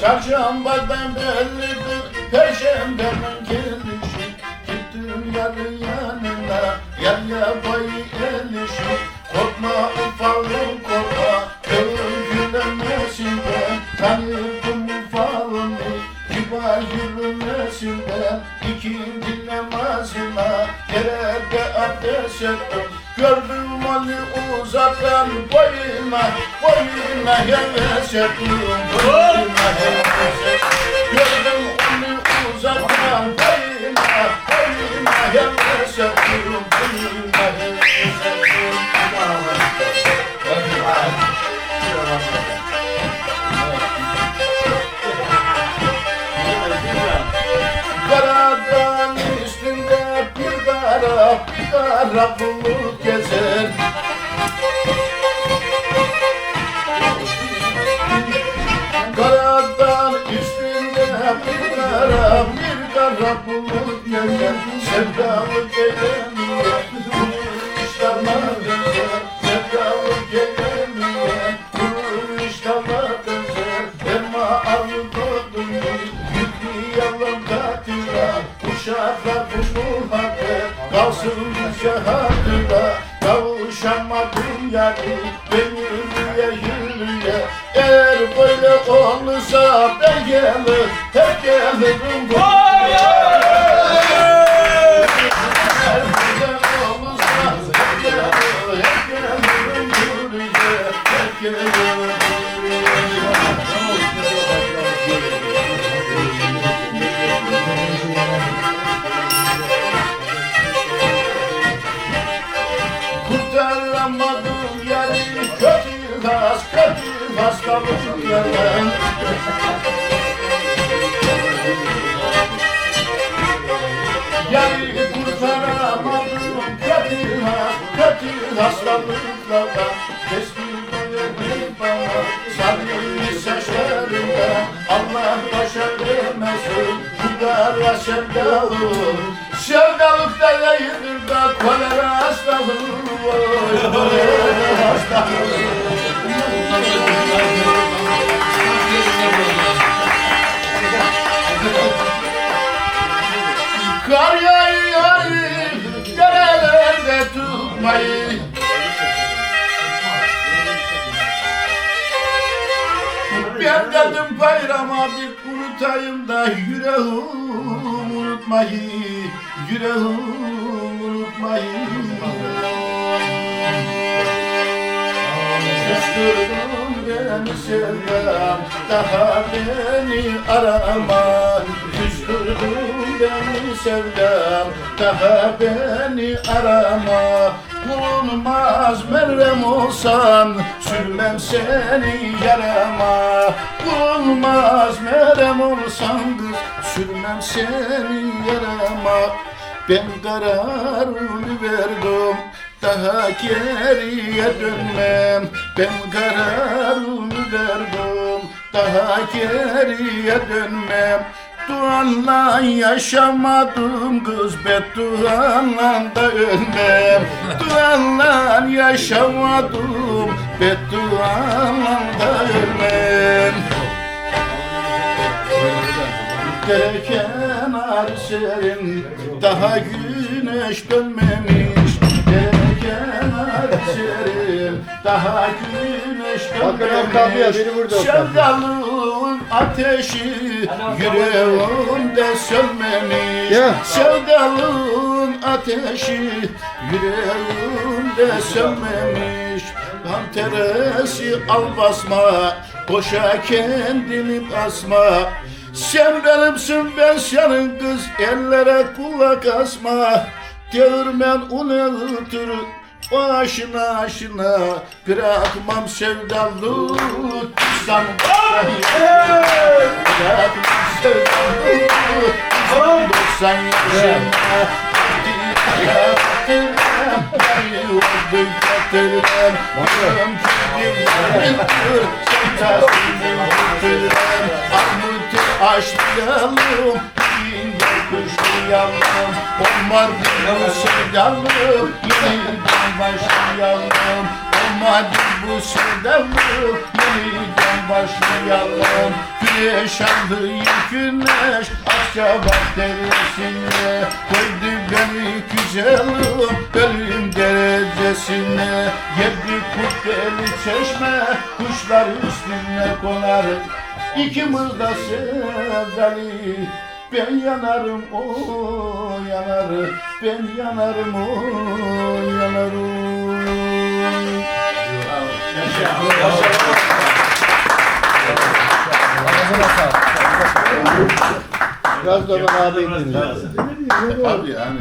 Çarşambadan bellidir Perşembenin gelişi. Gittim yarı yanına Yar yapayı elişi. Korkma ufalım korkma Kılım gülemesinden Tanırdım ufalımı Kibar yürümesinden İkinci namazına Derede abdest ettim Gördüm Ali uzaktan boyuna Boyuna heves ettim Boyuna heves ettim Gördüm onu uzaktan boyuna Boyuna heves ettim Boyuna heves ettim Karadan üstünde bir kara bir kara bulut bulut gezer Sevdalı gelemiyor bu gezer Sevdalı gelemiyor bu gezer Elma armudun yüklü yalan hakkı kalsın bize hatıra Kavuşamadım yani ben yürüye yürüye Eğer böyle olursa ben gelir hep gelirim. Eğer kötü has kaldım yalan Yani kurtaramadım kötü has kötü hastalıklardan Keskin böyle bana sarılmış saçlarında Allah başa vermesin bu kara sevdalık da yayılır da kolera hastalığı. Kolera hastalığı tutmayı Ben dedim bayrama bir unutayım da yüreğim unutmayı Yüreğim unutmayı. Küstürdüm beni sevdam Daha beni arama. Küstürdüm beni sevdam Daha beni arama Bulunmaz merhem olsan Sürmem seni yarama. Bulunmaz merhem olsan kız Sürmem seni yarama. Ben kararımı verdim daha geriye dönmem. Ben kararımı verdim daha geriye dönmem Duanla yaşamadım kız. Bedduanla da ölmem. Duanla yaşamadım. Bedduanla da ölmem. Dere kenar serin Daha güneş dönmemiş. Dere kenar serin Daha güneş Hakikaten kahveye dönmemiş beni vurdu Okan. Sevdalığın ateşi Yüreğimde sönmemiş. Ya. Sevdalığın ateşi Yüreğimde sönmemiş. Kan teresi al basma Boşa kendini basma. Sen benimsin ben senin kız Ellere kulak asma. Değirmen unuttur Başına aşına Bırakmam sevdalı İslam Bırakmam sevdalı İslam 90 yaşında kuşlayalım Olmadı bu sevdalım. Yeniden başlayalım. Olmadı bu sevdalım. Yeniden başlayalım. Geldi şanlı güneş. Akçabat deresine. Koydu beni güzelim. Ölüm derecesine. Yedi kubbeli çeşme. Kuşlar üstüne konar. İkimiz de sevdali ben yanarım o yanarım ben yanarım o yanarım. Biraz da ben abi dinle. Tabii yani.